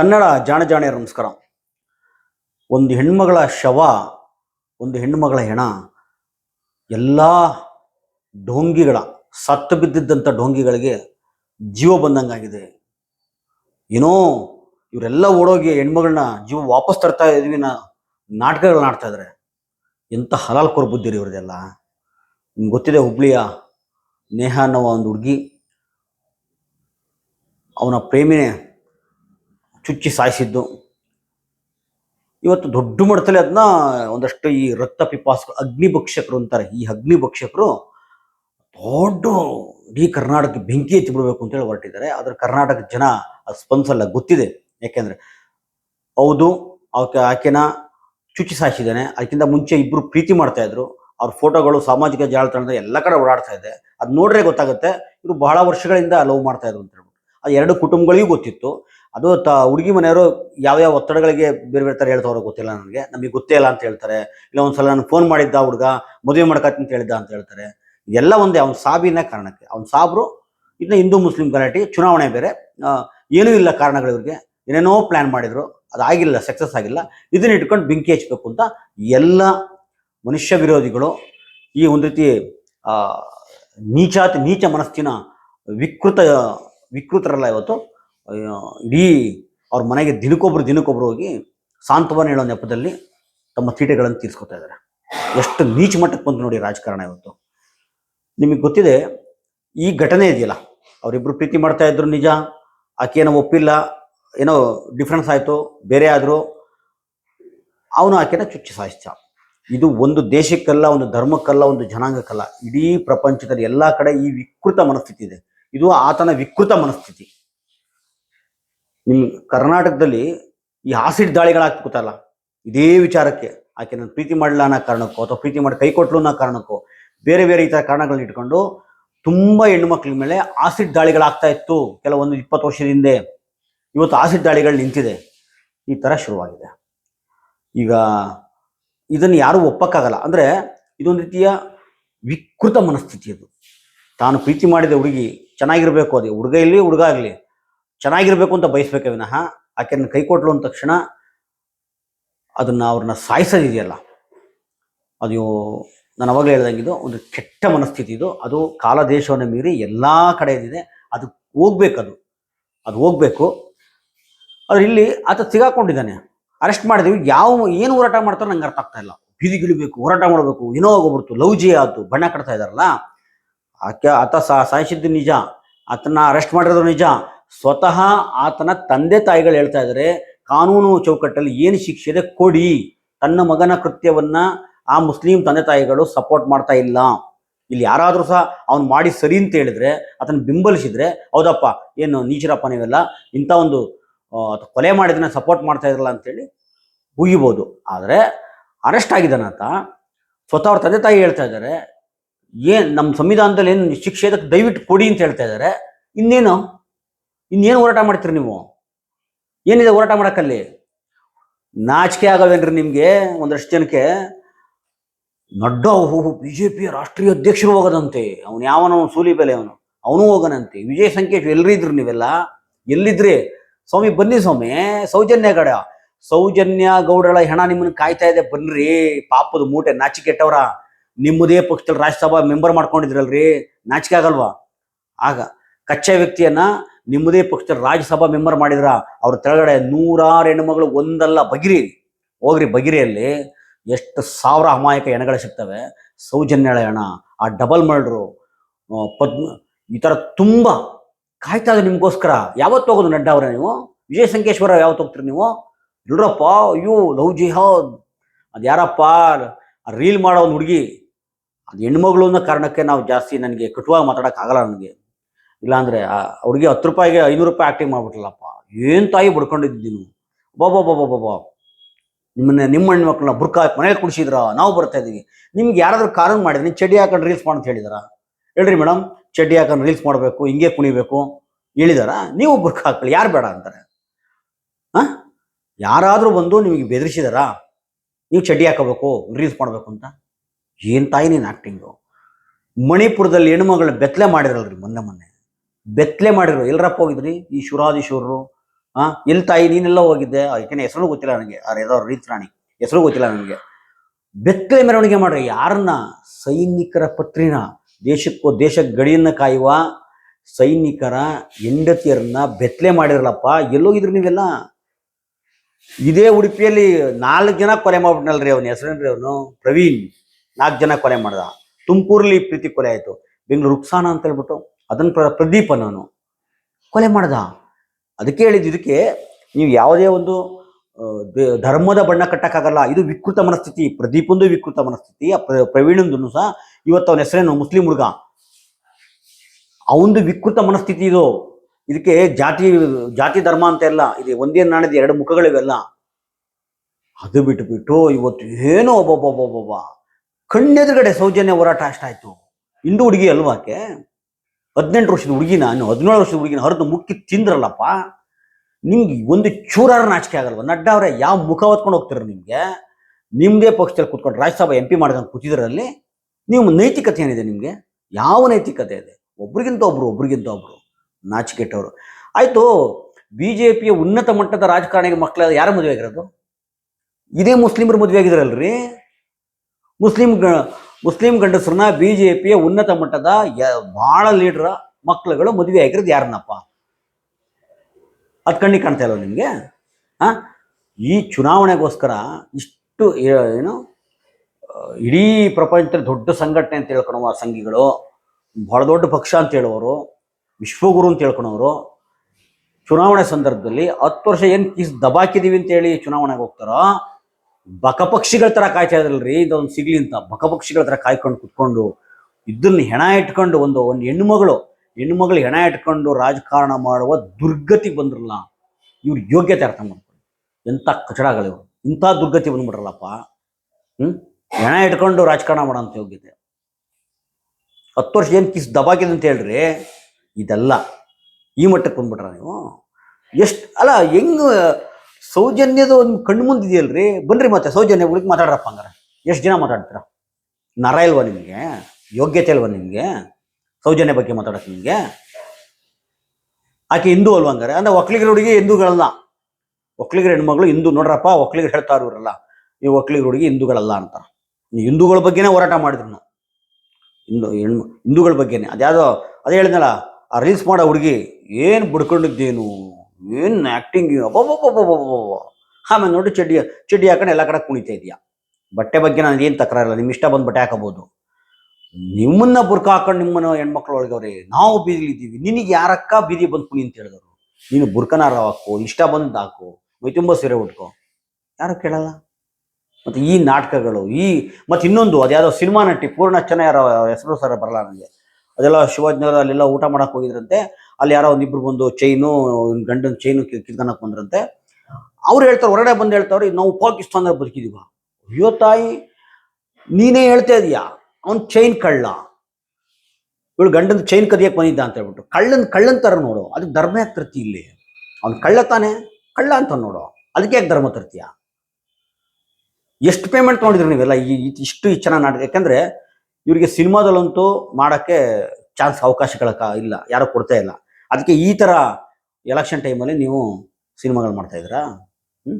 ಕನ್ನಡ ಜಾಣ ಜಾಣಿಯರ ನಮಸ್ಕಾರ. ಒಂದು ಹೆಣ್ಮಗಳ ಶವ, ಒಂದು ಹೆಣ್ಮಗಳ ಹೆಣ, ಎಲ್ಲ ಢೋಂಗಿಗಳ ಸತ್ತು ಬಿದ್ದಿದ್ದಂಥ ಢೋಂಗಿಗಳಿಗೆ ಜೀವ ಬಂದಂಗಾಗಿದೆ. ಏನೋ ಇವರೆಲ್ಲ ಓಡೋಗಿ ಹೆಣ್ಮಗಳನ್ನ ಜೀವ ವಾಪಸ್ ತರ್ತಾ ಇದ್ವಿ ನಾ ನಾಟಕಗಳನ್ನ ಆಡ್ತಾ ಇದ್ರೆ. ಎಂಥ ಹಲಾಲ್ ಕೊರ ಬುದ್ಧಿ ರೀ ಇವ್ರದೆಲ್ಲ ನಿಮ್ಗೆ ಗೊತ್ತಿದೆ ಹುಬ್ಳಿಯ ನೇಹ ಅನ್ನೋ ಒಂದು ಹುಡುಗಿ, ಅವನ ಪ್ರೇಮಿನೇ ಚುಚ್ಚಿ ಸಾಯಿಸಿದ್ದು. ಇವತ್ತು ದೊಡ್ಡ ಮಟ್ಟದಲ್ಲಿ ಅದನ್ನ ಒಂದಷ್ಟು ಈ ರಕ್ತ ಪಿಪಾಸಕರು ಅಗ್ನಿಭಕ್ಷಕರು ಅಂತಾರೆ. ಈ ಅಗ್ನಿಭಕ್ಷಕರು ದೊಡ್ಡ ಇಡೀ ಕರ್ನಾಟಕ ಬೆಂಕಿ ಎತ್ತಿ ಬಿಡಬೇಕು ಅಂತೇಳಿ ಹೊರಟಿದ್ದಾರೆ. ಆದ್ರೆ ಕರ್ನಾಟಕ ಜನ ಸ್ಪಂದಿಸಲ್ಲ ಗೊತ್ತಿದೆ. ಯಾಕೆಂದ್ರೆ ಹೌದು ಅವಕ್ಕೆ ಆಕೆನ ಚುಚ್ಚಿ ಸಾಯಿಸಿದ್ದಾನೆ. ಅದಕ್ಕಿಂತ ಮುಂಚೆ ಇಬ್ಬರು ಪ್ರೀತಿ ಮಾಡ್ತಾ ಇದ್ರು. ಅವ್ರ ಫೋಟೋಗಳು, ಸಾಮಾಜಿಕ ಜಾಲತಾಣದ ಎಲ್ಲ ಕಡೆ ಓಡಾಡ್ತಾ ಇದೆ. ಅದು ನೋಡ್ರೆ ಗೊತ್ತಾಗುತ್ತೆ, ಇವರು ಬಹಳ ವರ್ಷಗಳಿಂದ ಲವ್ ಮಾಡ್ತಾ ಇದ್ರು ಅಂತ ಹೇಳ್ಬಿಟ್ಟು ಅದು ಎರಡು ಕುಟುಂಬಗಳಿಗೂ ಗೊತ್ತಿತ್ತು. ಅದು ತ ಹುಡುಗಿ ಮನೆಯವರು ಯಾವ್ಯಾವ ಒತ್ತಡಗಳಿಗೆ ಬೇರೆ ಬೇರೆ ಥರ ಹೇಳ್ತಾರೋ ಗೊತ್ತಿಲ್ಲ ನನಗೆ. ನಮಗೆ ಗೊತ್ತೇ ಇಲ್ಲ ಅಂತ ಹೇಳ್ತಾರೆ. ಇಲ್ಲ ಒಂದ್ಸಲ ನಾನು ಫೋನ್ ಮಾಡಿದ್ದ ಹುಡುಗ, ಮದುವೆ ಮಾಡ್ಕತ್ತೀನಿ ಅಂತ ಹೇಳಿದ್ದ ಅಂತ ಹೇಳ್ತಾರೆ. ಎಲ್ಲ ಒಂದೇ, ಅವ್ನ ಸಾವಿನ ಕಾರಣಕ್ಕೆ. ಅವ್ನ ಸಾಬ್ರು ಇದನ್ನ ಹಿಂದೂ, ಮುಸ್ಲಿಂ, ಗಲಾಟಿ, ಚುನಾವಣೆ ಬೇರೆ. ಏನೂ ಇಲ್ಲ ಕಾರಣಗಳು ಇವ್ರಿಗೆ. ಏನೇನೋ ಪ್ಲಾನ್ ಮಾಡಿದ್ರು. ಅದಾಗಿಲ್ಲ ಸಕ್ಸಸ್ ಆಗಿಲ್ಲ. ಇದನ್ನ ಇಟ್ಕೊಂಡು ಬೆಂಕಿ ಹಚ್ಚಬೇಕು ಅಂತ ಎಲ್ಲ ಮನುಷ್ಯ ವಿರೋಧಿಗಳು ಈ ಒಂದು ರೀತಿ ನೀಚಾತಿ, ನೀಚ ಮನಸ್ಸಿನ ವಿಕೃತ ವಿಕೃತರಲ್ಲ ಇವತ್ತು. ಇಡೀ ಅವ್ರ ಮನೆಗೆ ದಿನಕ್ಕೊಬ್ರು ದಿನಕ್ಕೊಬ್ರು ಹೋಗಿ ಸಾಂತ್ವನ ಹೇಳೋ ನೆಪದಲ್ಲಿ ತಮ್ಮ ತೀಟೆಗಳನ್ನು ತೀರಿಸ್ಕೊತಾ ಇದ್ದಾರೆ. ಎಷ್ಟು ನೀಚ ಮಟ್ಟಕ್ಕೆ ಬಂತು ನೋಡಿ ರಾಜಕಾರಣ ಇವತ್ತು. ನಿಮಗೆ ಗೊತ್ತಿದೆ, ಈ ಘಟನೆ ಇದೆಯಲ್ಲ, ಅವರಿಬ್ರು ಪ್ರೀತಿ ಮಾಡ್ತಾ ಇದ್ರು ನಿಜ ಆಕೆ ಏನೋ ಒಪ್ಪಿಲ್ಲ, ಏನೋ ಡಿಫ್ರೆನ್ಸ್ ಆಯಿತು, ಬೇರೆ ಆದರೂ, ಅವನು ಆಕೆನ ಚುಚ್ಚಿ ಸಾಯಿಸ್ತ. ಇದು ಒಂದು ದೇಶಕ್ಕಲ್ಲ, ಒಂದು ಧರ್ಮಕ್ಕಲ್ಲ, ಒಂದು ಜನಾಂಗಕ್ಕಲ್ಲ, ಇಡೀ ಪ್ರಪಂಚದಲ್ಲಿ ಎಲ್ಲ ಕಡೆ ಈ ವಿಕೃತ ಮನಸ್ಥಿತಿ ಇದೆ. ಇದು ಆತನ ವಿಕೃತ ಮನಸ್ಥಿತಿ. ನಿಮ್ ಕರ್ನಾಟಕದಲ್ಲಿ ಈ ಆಸಿಡ್ ದಾಳಿಗಳಾಗ್ತಲ್ಲ ಇದೇ ವಿಚಾರಕ್ಕೆ ಆಕೆ ನನ್ನ ಪ್ರೀತಿ ಮಾಡಲ್ಲ ಅನ್ನೋ ಕಾರಣಕ್ಕೋ ಅಥವಾ ಪ್ರೀತಿ ಮಾಡಿ ಕೈ ಕೊಟ್ಟಲು ಅನ್ನೋ ಕಾರಣಕ್ಕೋ ಬೇರೆ ಬೇರೆ ಈ ಥರ ಕಾರಣಗಳನ್ನ ಇಟ್ಕೊಂಡು ತುಂಬ ಹೆಣ್ಣುಮಕ್ಳ ಮೇಲೆ ಆಸಿಡ್ ದಾಳಿಗಳಾಗ್ತಾ ಇತ್ತು ಕೆಲವೊಂದು ಇಪ್ಪತ್ತು ವರ್ಷದ ಹಿಂದೆ. ಇವತ್ತು ಆಸಿಡ್ ದಾಳಿಗಳು ನಿಂತಿದೆ. ಈ ಥರ ಶುರುವಾಗಿದೆ. ಈಗ ಇದನ್ನು ಯಾರೂ ಒಪ್ಪಕ್ಕಾಗಲ್ಲ. ಅಂದರೆ ಇದೊಂದು ರೀತಿಯ ವಿಕೃತ ಮನಸ್ಥಿತಿ ಅದು. ತಾನು ಪ್ರೀತಿ ಮಾಡಿದ ಹುಡುಗಿ ಚೆನ್ನಾಗಿರ್ಬೇಕು ಅದೇ. ಹುಡುಗ ಇರಲಿ, ಹುಡುಗ ಆಗಲಿ. ಚೆನ್ನಾಗಿರ್ಬೇಕು ಅಂತ ಬಯಸ್ಬೇಕು ವಿನಃ ಆಕೆನ ಕೈ ಕೊಟ್ಲು ಅಂದ ತಕ್ಷಣ ಅದನ್ನು ಅವ್ರನ್ನ ಸಾಯಿಸೋದಿದೆಯಲ್ಲ. ಅದು ನಾನು ಅವಾಗಲೇ ಹೇಳ್ದಂಗಿದು ಒಂದು ಕೆಟ್ಟ ಮನಸ್ಥಿತಿ ಇದು. ಅದು ಕಾಲ ದೇಶವನ್ನು ಮೀರಿ ಎಲ್ಲ ಕಡೆ ಇದೆ ಅದು ಹೋಗ್ಬೇಕದು. ಅದು ಹೋಗ್ಬೇಕು. ಆದರೆ ಇಲ್ಲಿ ಆತ ಸಿಗಾಕೊಂಡಿದ್ದಾನೆ. ಅರೆಸ್ಟ್ ಮಾಡಿದೀವಿ. ಯಾವ, ಏನು ಹೋರಾಟ ಮಾಡ್ತಾರೋ ನಂಗೆ ಅರ್ಥ ಆಗ್ತಾ ಇಲ್ಲ. ಬೀದಿಗಿಳಿಬೇಕು, ಹೋರಾಟ ಮಾಡಬೇಕು. ಏನೋ ಹೋಗ್ಬಿಡ್ತು ಲವ್ ಜಿ ಆಯ್ತು. ಬಣ್ಣ ಕಟ್ತಾ ಇದಾರಲ್ಲ ಆಕೆ ಆತ ಸಾಯಿಸಿದ್ದು ನಿಜ. ಆತನ ಅರೆಸ್ಟ್ ಮಾಡಿರೋದು ನಿಜ. ಸ್ವತಃ ಆತನ ತಂದೆ ತಾಯಿಗಳು ಹೇಳ್ತಾ ಇದ್ದಾರೆ ಕಾನೂನು ಚೌಕಟ್ಟಲ್ಲಿ ಏನು ಶಿಕ್ಷೆ ಇದೆ ಕೊಡಿ. ತನ್ನ ಮಗನ ಕೃತ್ಯವನ್ನ ಆ ಮುಸ್ಲಿಂ ತಂದೆ ತಾಯಿಗಳು ಸಪೋರ್ಟ್ ಮಾಡ್ತಾ ಇಲ್ಲ. ಇಲ್ಲಿ ಯಾರಾದರೂ ಸಹ ಅವ್ನು ಮಾಡಿ ಸರಿ ಅಂತ ಹೇಳಿದ್ರೆ ಅದನ್ನ ಬೆಂಬಲಿಸಿದ್ರೆ, ಹೌದಪ್ಪ, ಏನು ನೀಚರಪ್ಪ ನೀವೆಲ್ಲ, ಇಂಥ ಒಂದು ಕೊಲೆ ಮಾಡಿದನ್ನ ಸಪೋರ್ಟ್ ಮಾಡ್ತಾ ಇದ್ರಲ್ಲ ಅಂತೇಳಿ ಉಗಿಬೋದು. ಆದರೆ ಅರೆಸ್ಟ್ ಆಗಿದ್ದಾನಾತ ಸ್ವತಃ ಅವ್ರ ತಂದೆ ತಾಯಿ ಹೇಳ್ತಾ ಇದ್ದಾರೆ ಏನ್ ನಮ್ಮ ಸಂವಿಧಾನದಲ್ಲಿ ಏನು ಶಿಕ್ಷೆ ಅದಕ್ಕೆ ದಯವಿಟ್ಟು ಕೊಡಿ ಅಂತ ಹೇಳ್ತಾ ಇದ್ದಾರೆ ಇನ್ನೇನು? ಇನ್ನೇನು ಹೋರಾಟ ಮಾಡ್ತೀರಿ ನೀವು? ಏನಿದೆ ಹೋರಾಟ ಮಾಡಕ್ಕಲ್ಲಿ? ನಾಚಿಕೆ ಆಗವೇನ್ರಿ ನಿಮ್ಗೆ? ಒಂದಷ್ಟು ಜನಕ್ಕೆ ನಡ್ಡಾ ಬಿ ಜೆ ಪಿಯ ರಾಷ್ಟ್ರೀಯ ಅಧ್ಯಕ್ಷರು ಹೋಗೋದಂತೆ. ಅವನು ಯಾವನೋ ಸೂಲಿ ಬೆಲೆ ಅವನು. ಅವನು ಹೋಗನಂತೆ. ವಿಜಯ ಸಂಕೇಶ್ ಎಲ್ರಿದ್ರು ನೀವೆಲ್ಲ? ಎಲ್ಲಿದ್ರಿ? ಸ್ವಾಮಿ, ಬನ್ನಿ ಸ್ವಾಮಿ. ಸೌಜನ್ಯ ಗಡ. ಸೌಜನ್ಯ ಗೌಡಳ ಹೆಣ ನಿಮ್ಮನ್ನು ಕಾಯ್ತಾ ಇದೆ, ಬನ್ರಿ. ಪಾಪದ ಮೂಟೆ ನಾಚಿಕೆ ಕೆಟ್ಟವ್ರ. ನಿಮ್ಮದೇ ಪಕ್ಷದಲ್ಲಿ ರಾಜ್ಯಸಭಾ ಮೆಂಬರ್ ಮಾಡ್ಕೊಂಡಿದ್ರಲ್ರಿ, ನಾಚಿಕೆ ಆಗಲ್ವಾ? ಆಗ ಕಚ್ಚಾ ವ್ಯಕ್ತಿಯನ್ನ ನಿಮ್ಮದೇ ಪಕ್ಷದಲ್ಲಿ ರಾಜ್ಯಸಭಾ ಮೆಂಬರ್ ಮಾಡಿದ್ರ, ಅವ್ರ ತೆಳಗಡೆ ನೂರಾರು ಹೆಣ್ಣುಮಗಳು ಒಂದಲ್ಲ, ಬಗಿರಿ. ಹೋಗ್ರಿ, ಬಗಿರಿಯಲ್ಲಿ. ಎಷ್ಟು ಸಾವಿರ ಅಮಾಯಕ ಎಣಗಳು ಸಿಗ್ತವೆ. ಸೌಜನ್ಯಳ ಹೆಣ ಆ ಡಬಲ್ ಮರ್ಡ್ರು ಪದ್ಮ ಈ ಥರ ತುಂಬ ಕಾಯ್ತಾ ಇದೆ ನಿಮಗೋಸ್ಕರ. ಯಾವತ್ತು ಹೋಗೋದು ನಡ್ಡ ಅವರೇ ನೀವು? ವಿಜಯ ಸಂಕೇಶ್ವರ ಯಾವತ್ತು ಹೋಗ್ತೀರಿ ನೀವು? ಇಲ್ರಪ್ಪ, ಅಯ್ಯೋ, ಲವ್ ಜಿಹಾದ್. ಅದು ಯಾರಪ್ಪ ರೀಲ್ ಮಾಡೋ ಒಂದು ಹುಡುಗಿ. ಅದು ಹೆಣ್ಮಗಳು ಅನ್ನೋ ಕಾರಣಕ್ಕೆ ನಾವು ಜಾಸ್ತಿ ನನಗೆ ಕಟುವಾಗಿ ಮಾತಾಡೋಕ್ಕಾಗಲ್ಲ ನನಗೆ. ಇಲ್ಲಾಂದರೆ ಅವ್ರಿಗೆ ಹತ್ತು ರೂಪಾಯಿಗೆ ಐನೂರು ರೂಪಾಯಿ ಆ್ಯಕ್ಟಿಂಗ್ ಮಾಡ್ಬಿಟ್ಲಪ್ಪ ಏನು ತಾಯಿ ಬಡ್ಕೊಂಡಿದ್ದು ಬಾ ಬಾ ಬಾಬಾ ಬಾ ನಿಮ್ಮನ್ನ, ನಿಮ್ಮ ಹೆಣ್ಮಕ್ಳನ್ನ ಬುರ್ಕ ಮನೇಲಿ ಕುಡಿಸಿದ್ರ? ನಾವು ಬರ್ತಾ ಇದ್ದೀವಿ ನಿಮ್ಗೆ ಯಾರಾದರೂ ಕಾನೂನು ಮಾಡಿದ್ರೆ ಚಡ್ಡಿ ಹಾಕೊಂಡು ರೀಲ್ಸ್ ಮಾಡಂತ ಹೇಳಿದಾರ? ಹೇಳ್ರಿ ಮೇಡಮ್ ಚಡ್ಡಿ ಹಾಕೊಂಡು ರೀಲ್ಸ್ ಮಾಡಬೇಕು, ಹಿಂಗೆ ಕುಣಿಬೇಕು. ಹೇಳಿದಾರ? ನೀವು ಬುರ್ಕ ಹಾಕೊಳ್ಳಿ ಯಾರು ಬೇಡ ಅಂತಾರೆ? ಹಾ? ಯಾರಾದರೂ ಬಂದು ನಿಮಗೆ ಬೆದರಿಸಿದಾರಾ? ನೀವು ಚಡ್ಡಿ ಹಾಕೋಬೇಕು ರೀಲ್ಸ್ ಮಾಡಬೇಕು ಅಂತ? ಏನು ತಾಯಿ ನೀನು ಆ್ಯಕ್ಟಿಂಗು ಮಣಿಪುರದಲ್ಲಿ ಹೆಣ್ಮಗಳನ್ನ ಬೆತ್ತಲೆ ಮಾಡಿರಲ್ರಿ ಮೊನ್ನೆ ಮೊನ್ನೆ. ಬೆತ್ತಲೆ ಮಾಡಿರೋ ಎಲ್ಲರಪ್ಪ ಹೋಗಿದ್ರಿ? ಈ ಶುರಾದೀಶ್ವರರು ಹಾಂ ಎಲ್ಲಿ ತಾಯಿ, ನೀನೆಲ್ಲ ಹೋಗಿದ್ದೆ? ಯಾಕೆಂದ್ರೆ ಹೆಸರು ಗೊತ್ತಿಲ್ಲ ನನಗೆ ಅವ್ರ ಯಾವ್ದೋ ರೀತ್ ರಾಣಿ. ಹೆಸರು ಗೊತ್ತಿಲ್ಲ ನನಗೆ ಬೆತ್ತಲೆ ಮೆರವಣಿಗೆ ಮಾಡ್ರಿ, ಯಾರನ್ನ? ಸೈನಿಕರ ಪತ್ರಿನ. ದೇಶಕ್ಕೋ ದೇಶ ಗಡಿಯನ್ನ ಕಾಯುವ ಸೈನಿಕರ ಹೆಂಡತಿಯರನ್ನ ಬೆತ್ತಲೆ ಮಾಡಿರಲಪ್ಪ ಎಲ್ಲೋಗಿದ್ರು ನೀವೆಲ್ಲ? ಇದೇ ಉಡುಪಿಯಲ್ಲಿ ನಾಲ್ಕು ಜನ ಕೊಲೆ ಮಾಡ್ಬಿಟ್ನಲ್ರಿ ಅವನ ಹೆಸರೇನ್ರಿ ಅವನು? ಪ್ರವೀಣ್. ನಾಲ್ಕು ಜನ ಕೊಲೆ ಮಾಡ್ದ. ತುಮಕೂರಲ್ಲಿ ಪ್ರೀತಿ ಕೊಲೆ ಆಯ್ತು. ಬೆಂಗಳೂರು ರುಕ್ಸಾನ ಅಂತ ಹೇಳ್ಬಿಟ್ಟು ಅದನ್ನ ಪ್ರ, ಪ್ರದೀಪ್ ಅನ್ನೋನು ಕೊಲೆ ಮಾಡ್ದ. ಅದಕ್ಕೆ ಹೇಳಿದ್ದು ಇದಕ್ಕೆ ನೀವು ಯಾವುದೇ ಒಂದು ಧರ್ಮದ ಬಣ್ಣ ಕಟ್ಟಕ್ಕಾಗಲ್ಲ. ಇದು ವಿಕೃತ ಮನಸ್ಥಿತಿ. ಪ್ರದೀಪಂದು ವಿಕೃತ ಮನಸ್ಥಿತಿ. ಆ ಸಹ ಇವತ್ತು ಅವನ ಹೆಸರೇನು? ಮುಸ್ಲಿಂ ಹುಡುಗ. ಅವಂದು ವಿಕೃತ ಮನಸ್ಥಿತಿ ಇದು. ಇದಕ್ಕೆ ಜಾತಿ ಜಾತಿ ಧರ್ಮ ಅಂತ ಎಲ್ಲ ಇದು ಒಂದೇ ನಾಣ್ಯದ ಎರಡು ಮುಖಗಳಿವೆಲ್ಲ. ಅದು ಬಿಟ್ಟು ಬಿಟ್ಟು ಇವತ್ತು ಏನೋ ಒಬ್ಬೊಬ್ಬೊಬ್ಬೊಬ್ಬ ಕಣ್ಣೆದುರುಗಡೆ ಸೌಜನ್ಯ ಹೋರಾಟ ಅಷ್ಟಾಯ್ತು. ಹಿಂದೂ ಹುಡುಗಿ ಅಲ್ವಾಕೆ ಹದಿನೆಂಟು ವರ್ಷದ ಹುಡುಗಿನ ನೀವು ಹದಿನೇಳು ವರ್ಷದ ಹುಡುಗಿನ ಹರಿದು ಮುಕ್ಕಿ ತಿಂದ್ರಲ್ಲಪ್ಪ, ನಿಮ್ಗೆ ಒಂದು ಚೂರಾರ ನಾಚಿಕೆ ಆಗಲ್ವ? ನಡ್ಡಾ ಅವರೇ, ಯಾವ ಮುಖ ಹೊತ್ಕೊಂಡು ಹೋಗ್ತಿರ ನಿಮಗೆ? ನಿಮ್ಮದೇ ಪಕ್ಷದಲ್ಲಿ ಕೂತ್ಕೊಂಡು ರಾಜ್ಯಸಭಾ ಎಂ ಪಿ ಮಾಡ್ಕೊಂಡು ಕೂತಿದ್ರಲ್ಲಿ ನೀವು ನೈತಿಕತೆ ಏನಿದೆ ನಿಮಗೆ? ಯಾವ ನೈತಿಕತೆ ಇದೆ? ಒಬ್ರಿಗಿಂತ ಒಬ್ರು ಒಬ್ರಿಗಿಂತ ಒಬ್ರು. ನಾಚಿಕೆಟ್ಟವರು ಜೆ ಪಿಯ ಉನ್ನತ ಮಟ್ಟದ ರಾಜಕಾರಣಿಗೆ ಮಕ್ಕಳ ಯಾರ ಮದುವೆ ಆಗಿರೋದು? ಇದೇ ಮುಸ್ಲಿಮರು ಮದುವೆ ಆಗಿದ್ರಲ್ರಿ? ಮುಸ್ಲಿಂ ಗ- ಮುಸ್ಲಿಂ ಗಂಡಸರನ್ನ ಪಿಯ ಉನ್ನತ ಮಟ್ಟದ ಬಹಳ ಲೀಡರ್ ಮಕ್ಕಳುಗಳು ಮದುವೆ ಆಗಿರೋದು ಯಾರನ್ನಪ್ಪ? ಅದ್ ಕಣ್ಣಿಗೆ ಕಾಣ್ತಾ ಇಲ್ಲ ನಿಮಗೆ? ಆ? ಈ ಚುನಾವಣೆಗೋಸ್ಕರ ಇಷ್ಟು ಏನು, ಇಡೀ ಪ್ರಪಂಚದಲ್ಲಿ ದೊಡ್ಡ ಸಂಘಟನೆ ಅಂತ ಹೇಳ್ಕೊಳುವ ಸಂಘಿಗಳು, ಬಹಳ ದೊಡ್ಡ ಪಕ್ಷ ಅಂತ ಹೇಳುವವರು, ವಿಶ್ವಗುರು ಅಂತ ಹೇಳ್ಕೊಳೋರು ಚುನಾವಣೆ ಸಂದರ್ಭದಲ್ಲಿ ಹತ್ತು ವರ್ಷ ಏನು ಕಿಸ್ ದಬಾಕಿದೀವಿ ಅಂತ ಹೇಳಿ ಚುನಾವಣೆಗೆ ಹೋಗ್ತಾರೋ ಬಕಪಕ್ಷಿಗಳ ತರ ಕಾಯ್ತಾ ಇದ್ರಲ್ರಿ, ಇದೊಂದು ಸಿಗ್ಲಿ ಅಂತ ಬಕಪಕ್ಷಿಗಳ ತರ ಕಾಯ್ಕೊಂಡು ಕುತ್ಕೊಂಡು ಇದನ್ನ ಹೆಣ ಇಟ್ಕೊಂಡು ಒಂದು ಒಂದು ಹೆಣ್ಣುಮಗಳು ಹೆಣ್ಣುಮಗಳು ಹೆಣ ಇಟ್ಕೊಂಡು ರಾಜಕಾರಣ ಮಾಡುವ ದುರ್ಗತಿ ಬಂದ್ರಲ್ಲ, ಇವ್ರ ಯೋಗ್ಯತೆ ಅರ್ಥ ಮಾಡ್ಕೊಳ್ಳಿ. ಎಂಥ ಕಚಡಗಳಿವ್ರು ಇಂಥ ದುರ್ಗತಿ ಬಂದ್ಬಿಡ್ರಲ್ಲಪ್ಪ ಹ್ಮ್? ಹೆಣ ಇಟ್ಕೊಂಡು ರಾಜಕಾರಣ ಮಾಡೋಂಥ ಯೋಗ್ಯತೆ. ಹತ್ತು ವರ್ಷ ಏನು ಕಿಸ್ ದಬಾಕಿದೆ ಅಂತ ಹೇಳ್ರಿ, ಇದೆಲ್ಲ. ಈ ಮಟ್ಟಕ್ಕೆ ಬಂದ್ಬಿಟ್ರ ನೀವು. ಎಷ್ಟು, ಅಲ್ಲ, ಹೆಂಗ್ ಸೌಜನ್ಯದ ಒಂದು ಕಣ್ಣು ಮುಂದಿದೆಯಲ್ರಿ ಬನ್ರಿ ಮತ್ತೆ, ಸೌಜನ್ಯ ಹುಡುಗಿ ಮಾತಾಡ್ರಪ್ಪ ಅಂದ್ರೆ ಎಷ್ಟು ಜನ ಮಾತಾಡ್ತೀರ? ನರ ಇಲ್ವಾ ನಿಮಗೆ? ಯೋಗ್ಯತೆ ಇಲ್ವಾ ನಿಮಗೆ? ಸೌಜನ್ಯ ಬಗ್ಗೆ ಮಾತಾಡಕ್ಕೆ ನಿಮಗೆ? ಆಕೆ ಹಿಂದೂ ಅಲ್ವಾ ಹಂಗಾರೆ? ಅಂದ್ರೆ ಒಕ್ಕಲಿಗರ ಹುಡುಗಿ ಹಿಂದೂಗಳಲ್ಲ. ಒಕ್ಕಲಿಗರ ಹೆಣ್ಮಗಳು ಹಿಂದೂ. ನೋಡ್ರಪ್ಪ, ಒಕ್ಕಲಿಗರು ಹೇಳ್ತಾ ಇರೋರಲ್ಲ. ಈ ಒಕ್ಕಲಿಗರ ಹುಡುಗಿ ಹಿಂದೂಗಳಲ್ಲ ಅಂತ ಹಿಂದೂಗಳ ಬಗ್ಗೆನೇ ಹೋರಾಟ ಮಾಡಿದ್ರು ನಾವು. ಹಿಂದೂ ಹೆಣ್ಣು ಹಿಂದೂಗಳ ಬಗ್ಗೆನೇ. ಅದ್ಯಾವುದೋ ಅದೇ ಹೇಳಿದ್ನಲ್ಲ, ಆ ರೀಲ್ಸ್ ಮಾಡೋ ಹುಡುಗಿ ಏನು ಬಿಡ್ಕೊಂಡಿದ್ದೇನು? ಏನು ಆ್ಯಕ್ಟಿಂಗ್ ಆಮೇಲೆ ನೋಡಿ ಚಡ್ಡಿ ಚಡ್ಡಿ ಹಾಕೊಂಡು ಎಲ್ಲ ಕಡೆ ಕುಣಿತಾ ಇದೆಯಾ? ಬಟ್ಟೆ ಬಗ್ಗೆ ನನಗೆ ಏನು ತಕರಾರಿಲ್ಲ ನಿಮ್ಮ ಇಷ್ಟ ಬಂದು ಬಟ್ಟೆ ಹಾಕೋಬೋದು. ನಿಮ್ಮನ್ನ ಬುರ್ಕ ಹಾಕೊಂಡು ನಿಮ್ಮನ್ನ ಹೆಣ್ಮಕ್ಳು ಒಳಗವ್ರೆ ನಾವು ಬೀದಿಲಿದ್ದೀವಿ ನಿನಗೆ ಯಾರಕ್ಕ ಬೀದಿ ಬಂದು ಕುಣಿ ಅಂತ ಹೇಳಿದ್ರು ನೀನು ಬುರ್ಕನಾರ ಹಾಕು, ಇಷ್ಟ ಬಂದು ಹಾಕು, ಮೈ ತುಂಬ ಸೀರೆ ಉಟ್ಕೋ. ಯಾರು ಕೇಳಲ್ಲ? ಮತ್ತು ಈ ನಾಟಕಗಳು, ಈ ಮತ್ತು ಇನ್ನೊಂದು ಅದ್ಯಾವುದೋ ಸಿನಿಮಾ ನಟಿ ಪೂರ್ಣ ಚೆನ್ನಾಗಿರ ಹೆಸರು ಸರ ಬರಲ್ಲ ನನಗೆ ಅದೆಲ್ಲ ಶಿವಾಜಿನಗರ ಅಲ್ಲೆಲ್ಲ ಊಟ ಮಾಡೋಕೆ ಹೋಗಿದ್ರಂತೆ. ಅಲ್ಲಿ ಯಾರೋ ಒಂದಿಬ್ರು ಬಂದು ಚೈನು ಗಂಡನ ಚೈನು ಕಿತ್ಕೊಳಕ್ ಬಂದ್ರಂತೆ. ಅವ್ರು ಹೇಳ್ತಾರೆ, ಹೊರಗಡೆ ಬಂದು ಹೇಳ್ತಾವ್ರೆ, ನಾವು ಪಾಕಿಸ್ತಾನದಲ್ಲಿ ಬದುಕಿದೀವ. ಅಯ್ಯೋ ತಾಯಿ, ನೀನೇ ಹೇಳ್ತಾ ಇದೀಯಾ? ಅವ್ನು ಚೈನ್ ಕಳ್ಳ. ಇವಳು ಗಂಡನ ಚೈನ್ ಕದಿಯಕ್ಕೆ ಬಂದಿದ್ದ ಅಂತ ಹೇಳ್ಬಿಟ್ಟು ಕಳ್ಳನ್ ಕಳ್ಳನ್ ತರ ನೋಡು. ಅದಕ್ಕೆ ಧರ್ಮ ಯಾಕೆ ಇಲ್ಲಿ? ಅವ್ನು ಕಳ್ಳ ತಾನೆ? ಕಳ್ಳ ಅಂತ ನೋಡು. ಅದಕ್ಕೆ ಯಾಕೆ ಧರ್ಮ ತರ್ತೀಯ? ಎಷ್ಟು ಪೇಮೆಂಟ್ ನೋಡಿದ್ರಿ ನೀವೆಲ್ಲ? ಈ, ಈ- ಇಷ್ಟು ಚೆನ್ನಾಗಿ ನಾಟಕ ಯಾಕಂದ್ರೆ ಇವರಿಗೆ ಸಿನಿಮಾದಲ್ಲಂತೂ ಮಾಡೋಕ್ಕೆ ಚಾನ್ಸ್ ಅವಕಾಶಗಳ ಇಲ್ಲ. ಯಾರು ಕೊಡ್ತಾ ಇಲ್ಲ. ಅದಕ್ಕೆ ಈ ಥರ ಎಲೆಕ್ಷನ್ ಟೈಮಲ್ಲಿ ನೀವು ಸಿನಿಮಾಗಳು ಮಾಡ್ತಾಯಿದ್ದೀರಾ ಹ್ಞೂ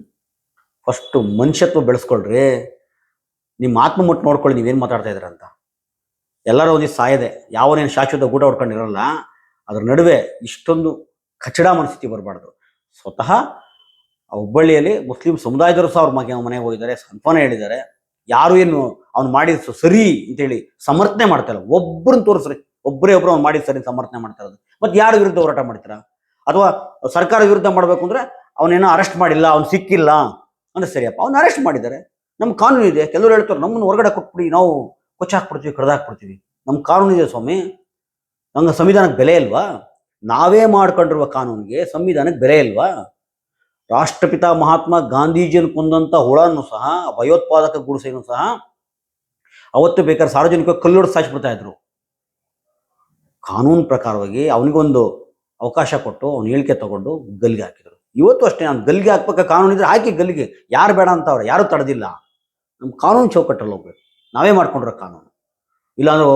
ಫಸ್ಟು ಮನುಷ್ಯತ್ವ ಬೆಳೆಸ್ಕೊಳ್ರಿ. ನಿಮ್ಮ ಆತ್ಮ ಮುಟ್ಟು ನೋಡ್ಕೊಳ್ಳಿ, ನೀವೇನು ಮಾತಾಡ್ತಾ ಇದ್ದೀರ ಅಂತ. ಎಲ್ಲರೂ ಒಂದಿಷ್ಟು ಸಾಯದೆ. ಯಾವನೇನು ಶಾಶ್ವತ ಊಟ ಹೊಡ್ಕೊಂಡಿರಲ್ಲ, ಅದ್ರ ನಡುವೆ ಇಷ್ಟೊಂದು ಕಚಡ ಮನಸ್ಥಿತಿ ಬರಬಾರ್ದು. ಸ್ವತಃ ಹುಬ್ಬಳ್ಳಿಯಲ್ಲಿ ಮುಸ್ಲಿಂ ಸಮುದಾಯದವರು ಸಹ ಅವ್ರ ಮಗ ಮನೆಗೆ ಹೋಗಿದ್ದಾರೆ ಸಂತಾನ ಹೇಳಿದ್ದಾರೆ. ಯಾರು ಏನು ಅವ್ನು ಮಾಡಿದ ಸರಿ ಅಂತೇಳಿ ಸಮರ್ಥನೆ ಮಾಡ್ತಾರೆ ಒಬ್ಬರನ್ನ ತೋರಿಸ್ರಿ. ಒಬ್ಬರೇ ಒಬ್ರು ಅವ್ನು ಮಾಡಿದ ಸರಿ ಸಮರ್ಥನೆ ಮಾಡ್ತಾ ಇರೋದು. ಮತ್ತೆ ಯಾರ ವಿರುದ್ಧ ಹೋರಾಟ ಮಾಡ್ತೀರಾ? ಅಥವಾ ಸರ್ಕಾರ ವಿರುದ್ಧ ಮಾಡಬೇಕು ಅಂದ್ರೆ ಅವನೇನೋ ಅರೆಸ್ಟ್ ಮಾಡಿಲ್ಲ, ಅವ್ನು ಸಿಕ್ಕಿಲ್ಲ ಅಂದ್ರೆ ಸರಿಯಪ್ಪ. ಅವ್ನು ಅರೆಸ್ಟ್ ಮಾಡಿದ್ದಾರೆ ನಮ್ಮ ಕಾನೂನು ಇದೆ. ಕೆಲವರು ಹೇಳ್ತಾರೆ, ನಮ್ಮನ್ನು ಹೊರಗಡೆ ಕೊಟ್ಬಿಡಿ, ನಾವು ಕೊಚ್ಚ ಹಾಕ್ಬಿಡ್ತೀವಿ ಕಡ್ದಾಕ್ಬಿಡ್ತೀವಿ ನಮ್ಮ ಕಾನೂನು ಇದೆ ಸ್ವಾಮಿ. ನಂಗೆ ಸಂವಿಧಾನಕ್ಕೆ ಬೆಲೆ ಇಲ್ವಾ? ನಾವೇ ಮಾಡ್ಕೊಂಡಿರುವ ಕಾನೂನಿಗೆ ಸಂವಿಧಾನಕ್ಕೆ ಬೆಲೆ ಇಲ್ವಾ? ರಾಷ್ಟ್ರಪಿತ ಮಹಾತ್ಮ ಗಾಂಧೀಜಿಯನ್ನು ಕೊಂದಂಥ ಹುಳನ್ನು ಸಹ, ಭಯೋತ್ಪಾದಕ ಗುಡಿಸೆಯನ್ನು ಸಹ, ಅವತ್ತು ಬೇಕಾದ್ರೆ ಸಾರ್ವಜನಿಕ ಕಲ್ಲೊಡ್ ಸಾಯಿಸ್ಬಿಡ್ತಾ ಇದ್ರು. ಕಾನೂನು ಪ್ರಕಾರವಾಗಿ ಅವನಿಗೊಂದು ಅವಕಾಶ ಕೊಟ್ಟು ಅವ್ನು ಹೇಳಿಕೆ ತಗೊಂಡು ಗಲ್ಲಿಗೆ ಹಾಕಿದ್ರು. ಇವತ್ತು ಅಷ್ಟೇ ನಾನು ಗಲ್ಲಿಗೆ ಹಾಕ್ಬೇಕ ಕಾನೂನು ಇದ್ರೆ ಹಾಕಿ ಗಲ್ಲಿಗೆ. ಯಾರು ಬೇಡ ಅಂತ ಅವ್ರು, ಯಾರು ತಡೆದಿಲ್ಲ. ನಮ್ಮ ಕಾನೂನು ಚೌಕಟ್ಟಲ್ಲಿ ಹೋಗ್ಬೇಕು. ನಾವೇ ಮಾಡ್ಕೊಂಡ್ರೆ ಕಾನೂನು. ಇಲ್ಲಾಂದ್ರೆ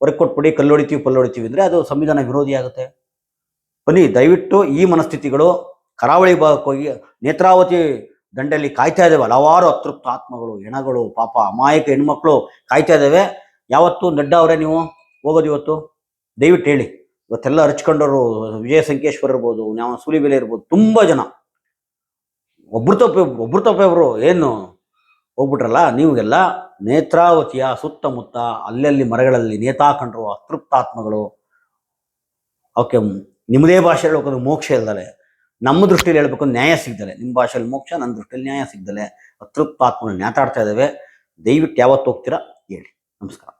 ಹೊರಗೆ ಕೊಟ್ಬಿಡಿ ಕಲ್ಲು ಹೊಡಿತೀವಿ ಪಲ್ಲು ಹೊಡಿತೀವಿ ಅಂದರೆ ಅದು ಸಂವಿಧಾನ ವಿರೋಧಿ ಆಗುತ್ತೆ. ಬನ್ನಿ, ದಯವಿಟ್ಟು ಈ ಮನಸ್ಥಿತಿಗಳು ಕರಾವಳಿ ಭಾಗಕ್ಕೆ ಹೋಗಿ ನೇತ್ರಾವತಿ ದಂಡೆಯಲ್ಲಿ ಕಾಯ್ತಾ ಇದ್ದಾವೆ. ಹಲವಾರು ಅತೃಪ್ತ ಆತ್ಮಗಳು, ಹೆಣಗಳು, ಪಾಪ ಅಮಾಯಕ ಹೆಣ್ಮಕ್ಳು ಕಾಯ್ತಾ ಇದ್ದಾವೆ. ಯಾವತ್ತು ನಡ್ಡ ಅವರೇ ನೀವು? ಹೋಗೋದು ಇವತ್ತು? ದಯವಿಟ್ಟು ಹೇಳಿ. ಇವತ್ತೆಲ್ಲ ಹರ್ಚ್ಕೊಂಡವರು ವಿಜಯ ಸಂಕೇಶ್ವರ್ ಇರ್ಬೋದು, ನಾವು ಸೂಲಿಬೆಲೆ ಇರ್ಬೋದು, ತುಂಬ ಜನ. ಒಬ್ರು ತಪ್ಪೆ ಒಬ್ರು ತಪ್ಪೆ ಇವರು ಏನು ಹೋಗ್ಬಿಟ್ರಲ್ಲ ನೀವೆಲ್ಲ ನೇತ್ರಾವತಿಯ ಸುತ್ತಮುತ್ತ ಅಲ್ಲಲ್ಲಿ ಮರಗಳಲ್ಲಿ ನೇತಾಕಂಡ್ರು ಅತೃಪ್ತಾತ್ಮಗಳು. ಓಕೆ ನಿಮ್ಮದೇ ಭಾಷೆಯಲ್ಲಿ ಹೋಗೋದು ಮೋಕ್ಷ ಇಲ್ದಲೆ. ನಮ್ಮ ದೃಷ್ಟಿಯಲ್ಲಿ ಹೇಳ್ಬೇಕು ನ್ಯಾಯ ಸಿಗ್ದಲೆ. ನಿಮ್ಮ ಭಾಷೆಯಲ್ಲಿ ಮೋಕ್ಷ, ನನ್ನ ದೃಷ್ಟಿಯಲ್ಲಿ ನ್ಯಾಯ ಸಿಗ್ದಲೆ. ಅತೃಪ್ತಾತ್ಮಗಳು ನೇತಾಡ್ತಾ ಇದ್ದಾವೆ ದಯವಿಟ್ಟು ಯಾವತ್ತು ಹೋಗ್ತೀರಾ, ಹೇಳಿ. ನಮಸ್ಕಾರ.